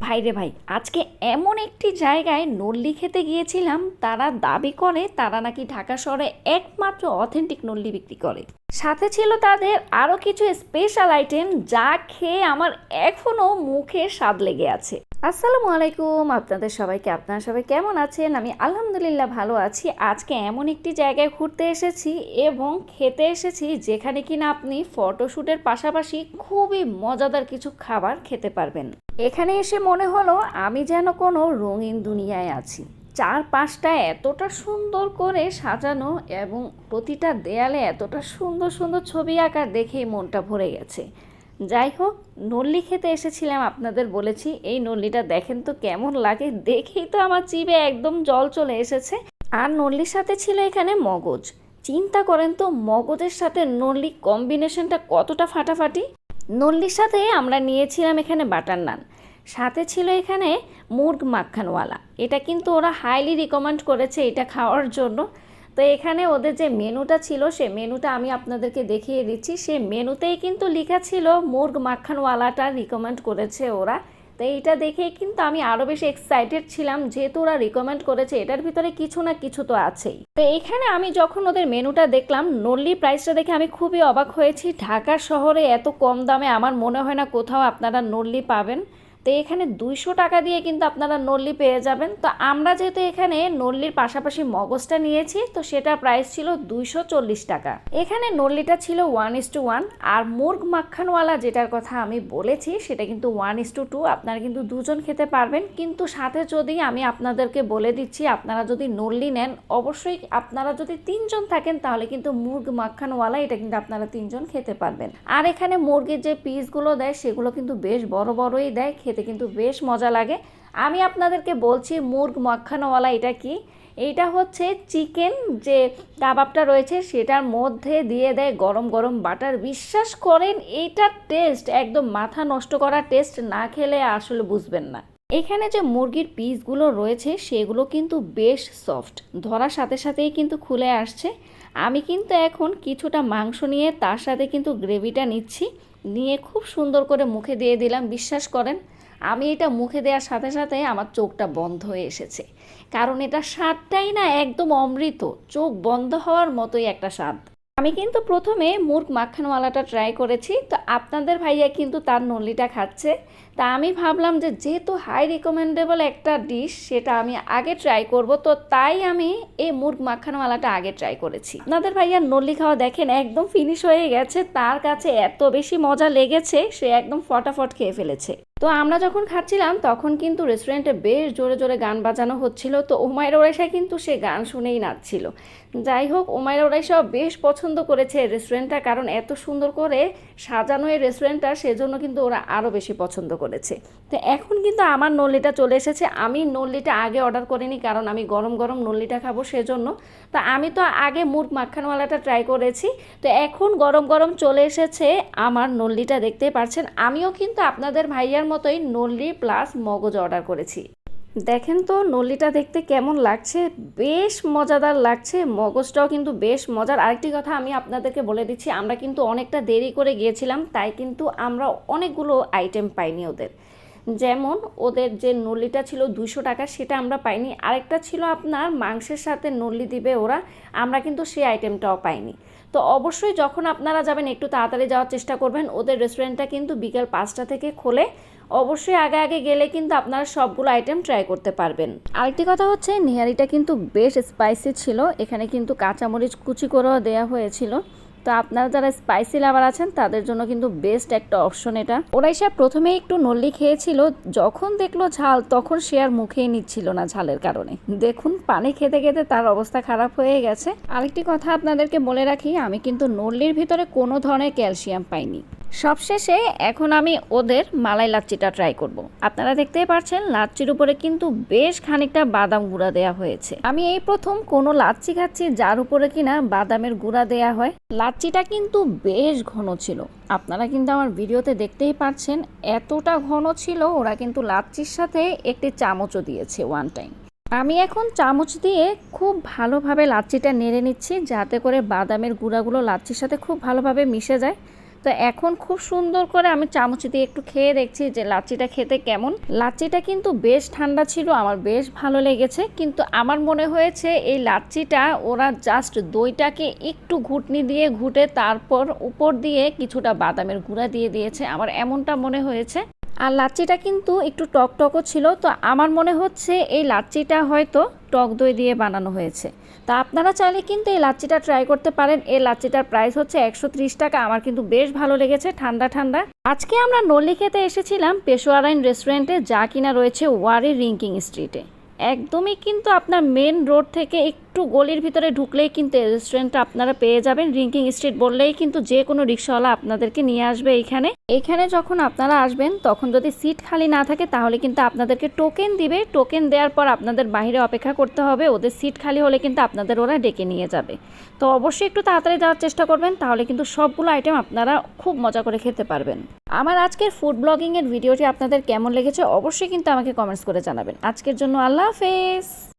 ভাইরে ভাই, আজকে এমন একটি জায়গায় নল্লি খেতে গিয়েছিলাম, তারা দাবি করে তারা নাকি ঢাকা শহরে একমাত্র অথেন্টিক নল্লি বিক্রি করে। সাথে ছিল তাদের আরও কিছু স্পেশাল আইটেম যা খেয়ে আমার এখনও মুখে স্বাদ লেগে আছে। আসসালামু আলাইকুম, আপনাদের সবাইকে, আপনারা সবাই কেমন আছেন? আমি আলহামদুলিল্লাহ ভালো আছি। আজকে এমন একটি জায়গায় ঘুরতে এসেছি এবং খেতে এসেছি যেখানে কিনা আপনি ফটোশ্যুটের পাশাপাশি খুবই মজাদার কিছু খাবার খেতে পারবেন। এখানে এসে মনে হলো আমি যেন কোনো রঙিন দুনিয়ায় আছি। চার পাঁচটা এতটা সুন্দর করে সাজানো এবং প্রতিটা দেয়ালে এতটা সুন্দর সুন্দর ছবি আঁকা দেখেই মনটা ভরে গেছে। যাই হোক, নল্লি খেতে এসেছিলাম আপনাদের বলেছি, এই নল্লিটা দেখেন তো কেমন লাগে, দেখেই তো আমার জিভে একদম জল চলে এসেছে। আর নল্লির সাথে ছিল এখানে মগজ। চিন্তা করেন তো, মগজের সাথে নল্লি কম্বিনেশনটা কতটা ফাটাফাটি? নল্লির সাথে আমরা নিয়েছিলাম এখানে বাটার নান সাথে ছিল এখানে মুরগ মাখানওয়ালা। এটা কিন্তু ওরা হাইলি রিকমেন্ড করেছে এটা খাওয়ার জন্য। তো এখানে ওদের যে মেনুটা ছিল, সে মেনুটা আমি আপনাদেরকে দেখিয়ে দিচ্ছি। সে মেনুতেই কিন্তু লেখা ছিল মুরগ মাখানওয়ালাটা রিকমেন্ড করেছে ওরা। তো এইটা দেখেই কিন্তু আমি আরও বেশি এক্সাইটেড ছিলাম, যেহেতু ওরা রিকমেন্ড করেছে, এটার ভিতরে কিছু না কিছু তো আছেই। তো এখানে আমি যখন ওদের মেনুটা দেখলাম নল্লি প্রাইসটা দেখে আমি খুবই অবাক হয়েছি। ঢাকা শহরে এত কম দামে আমার মনে হয় না কোথাও আপনারা নল্লি পাবেন। তো এখানে দুইশো টাকা দিয়ে কিন্তু আপনারা নল্লি পেয়ে যাবেন। তো আমরা যেহেতু এখানে নল্লির পাশাপাশি মগজটা নিয়েছি, তো সেটা প্রাইস ছিল দুইশো চল্লিশ টাকা। এখানে নল্লিটা ছিল ওয়ান ইস টু ওয়ান আর মুরগ মাখানওয়ালা যেটার কথা আমি বলেছি, সেটা কিন্তু ওয়ান ইস টু টু আপনারা কিন্তু দুজন খেতে পারবেন। কিন্তু সাথে যদি আমি আপনাদেরকে বলে দিচ্ছি, আপনারা যদি নল্লি নেন, অবশ্যই আপনারা যদি তিনজন থাকেন, তাহলে কিন্তু মুরগ মাখানওয়ালা, এটা কিন্তু আপনারা তিনজন খেতে পারবেন। আর এখানে মুরগির যে পিসগুলো দেয়, সেগুলো কিন্তু বেশ বড় বড়ই দেয়, খেতে কিন্তু বেশ মজা লাগে। আমি আপনাদেরকে বলছি, মুরগ মাখানোওয়ালা এটা কি? এইটা হচ্ছে চিকেন যে কাবাবটা রয়েছে, সেটার মধ্যে দিয়ে দেয় গরম গরম বাটার। বিশ্বাস করেন এইটার টেস্ট একদম মাথা নষ্ট করা টেস্ট না খেলে আসলে বুঝবেন না। এখানে যে মুরগির পিসগুলো রয়েছে, সেগুলো কিন্তু বেশ সফট ধরার সাথে সাথেই কিন্তু খুলে আসছে। আমি কিন্তু এখন কিছুটা মাংস নিয়ে তার সাথে কিন্তু গ্রেভিটা নিচ্ছি। নিয়ে খুব সুন্দর করে মুখে দিয়ে দিলাম, বিশ্বাস করেন। আমি এটা মুখে দেওয়ার সাথে সাথে আমার চোখটা বন্ধ হয়ে এসেছে। কারণ এটা স্বাদটাই না একদম অমৃত। চোখ বন্ধ হওয়ার মতোই একটা স্বাদ। আমি কিন্তু প্রথমে মুরগ মাখানওয়ালাটা ট্রাই করেছি। তো আপনাদের ভাইয়া কিন্তু তার নল্লিটা খাচ্ছে। তা আমি ভাবলাম যে যেহেতু হাই রিকমেন্ডেবল একটা ডিশ সেটা আমি আগে ট্রাই করব। তো তাই আমি এই মুরগ মাখানওয়ালাটা আগে ট্রাই করেছি। আপনাদের ভাইয়া নল্লি খাওয়া দেখেন একদম ফিনিশ হয়ে গেছে। তার কাছে এত বেশি মজা লেগেছে, সে একদম ফটাফট খেয়ে ফেলেছে। তো আমরা যখন খাচ্ছিলাম, তখন কিন্তু রেস্টুরেন্টে বেশ জোরে জোরে গান বাজানো হচ্ছিল। তো ওমায়ের ওরাইশা কিন্তু সে গান শুনেই নাচছিল। যাই হোক ওমায়ের ওরাইশাও বেশ পছন্দ করেছে রেস্টুরেন্টটা কারণ এত সুন্দর করে সাজানো এই রেস্টুরেন্টটা সেজন্য কিন্তু ওরা আরও বেশি পছন্দ করেছে। তো এখন কিন্তু আমার নল্লিটা চলে এসেছে। আমি নল্লিটা আগে অর্ডার করিনি, কারণ আমি গরম গরম নল্লিটা খাব সেজন্য। তো আমি তো আগে মুরগ মাখানওয়ালাটা ট্রাই করেছি। তো এখন গরম গরম চলে এসেছে। আমার নল্লিটা দেখতেই পারছেন। আমিও কিন্তু আপনাদের ভাইয়ার মতোই নল্লি প্লাস মগজ অর্ডার করেছি। দেখেন তো নল্লিটা দেখতে কেমন লাগছে, বেশ মজাদার লাগছে, মগজটাও কিন্তু বেশ মজার। আরেকটি কথা আমি আপনাদেরকে বলে দিচ্ছি, আমরা কিন্তু অনেকটা দেরি করে গিয়েছিলাম, তাই কিন্তু আমরা অনেকগুলো আইটেম পাইনি ওদের। যেমন ওদের যে নল্লিটা ছিল দুশো টাকা, সেটা আমরা পাইনি। আরেকটা ছিল আপনার মাংসের সাথে নল্লি দিবে ওরা, আমরা কিন্তু সেই আইটেমটাও পাইনি। তো অবশ্যই যখন আপনারা যাবেন, একটু তাড়াতাড়ি যাওয়ার চেষ্টা করবেন। ওদের রেস্টুরেন্টটা কিন্তু বিকেল পাঁচটা থেকে খোলে। অবশ্যই আগে আগে গেলে কিন্তু আপনারা সবগুলো আইটেম ট্রাই করতে পারবেন। আরেকটি কথা হচ্ছে, নিহারিটা কিন্তু বেশ স্পাইসি ছিল। এখানে কিন্তু কাঁচামরিচ কুচি করেও দেওয়া হয়েছিল। তো আপনারা যারা স্পাইসি লাভার আছেন, তাদের জন্য কিন্তু বেস্ট একটা অপশন এটা। ওরাই সাহেব প্রথমে একটু নল্লি খেয়েছিল, যখন দেখল ঝাল, তখন সে আর মুখেই নিচ্ছিল না ঝালের কারণে। দেখুন, পানি খেতে খেতে তার অবস্থা খারাপ হয়ে গেছে। আরেকটি কথা আপনাদেরকে বলে রাখি, আমি কিন্তু নল্লির ভিতরে কোনো ধরনের ক্যালসিয়াম পাইনি। সবশেষে এখন আমি ওদের মালাই লাচ্চিটা ট্রাই করব। আপনারা দেখতেই পাচ্ছেন লাচ্চির উপরে কিন্তু বেশ খানিকটা বাদাম গুঁড়া দেয়া হয়েছে। আমি এই প্রথম কোনো লাচ্ছি খাচ্ছি যার উপরে কিনা বাদামের গুঁড়া দেয়া হয়। লাচ্চিটা কিন্তু বেশ ঘন ছিল। আপনারা কিন্তু আমার ভিডিওতে দেখতেই পাচ্ছেন এতটা ঘন ছিল, ওরা কিন্তু লাচ্চির সাথে একটি চামচও দিয়েছে ওয়ান টাইম আমি এখন চামচ দিয়ে খুব ভালোভাবে লাচ্চিটা নেড়ে নিচ্ছি, যাতে করে বাদামের গুঁড়াগুলো লাচ্চির সাথে খুব ভালোভাবে মিশে যায়। তো এখন খুব সুন্দর করে আমি চামচ দিয়ে একটু খেয়ে দেখছি যে লাচিটা খেতে কেমন। লাচিটা কিন্তু বেশ ঠান্ডা ছিল, আমার বেশ ভালো লেগেছে। কিন্তু আমার মনে হয়েছে এই লাচিটা ওরা জাস্ট দইটাকে একটু ঘুটনি দিয়ে ঘুটে তারপর উপর দিয়ে কিছুটা বাদামের গুঁড়া দিয়ে দিয়েছে। আমার এমনটা মনে হয়েছে। আর লাচ্চিটা কিন্তু একটু টক টকও ছিল, তো আমার মনে হচ্ছে এই লাচ্চিটা হয়তো টক দই দিয়ে বানানো হয়েছে। তা আপনারা চাইলে কিন্তু এই লাচ্চিটা ট্রাই করতে পারেন। এই লাচ্চিটার প্রাইস হচ্ছে একশো ত্রিশ টাকা। আমার কিন্তু বেশ ভালো লেগেছে, ঠান্ডা ঠান্ডা। আজকে আমরা নল্লি খেতে এসেছিলাম পেশোয়ারাইন রেস্টুরেন্টে যা কিনা রয়েছে ওয়ারি রিঙ্কিং স্ট্রিটে একদমই কিন্তু আপনার মেন রোড থেকে একটু গলির ভিতরে ঢুকলেই কিন্তু এই রেস্টুরেন্টটা আপনারা পেয়ে যাবেন। রিঙ্কিং স্ট্রিট বললেই কিন্তু যে কোনো রিক্সাওয়ালা আপনাদেরকে নিয়ে আসবে এইখানে। এখানে যখন আপনারা আসবেন, তখন যদি সিট খালি না থাকে, তাহলে কিন্তু আপনাদেরকে টোকেন দিবে। টোকেন দেওয়ার পর আপনাদের বাইরে অপেক্ষা করতে হবে। ওদের সিট খালি হলে কিন্তু আপনাদের ওরা ডেকে নিয়ে যাবে। তো অবশ্যই একটু তাড়াতাড়ি যাওয়ার চেষ্টা করবেন, তাহলে কিন্তু সবগুলো আইটেম আপনারা খুব মজা করে খেতে পারবেন। আমার আজকের ফুড ব্লগিংয়ের ভিডিওটি আপনাদের কেমন লেগেছে অবশ্যই কিন্তু আমাকে কমেন্টস করে জানাবেন। আজকের জন্য আল্লাহ হাফেজ।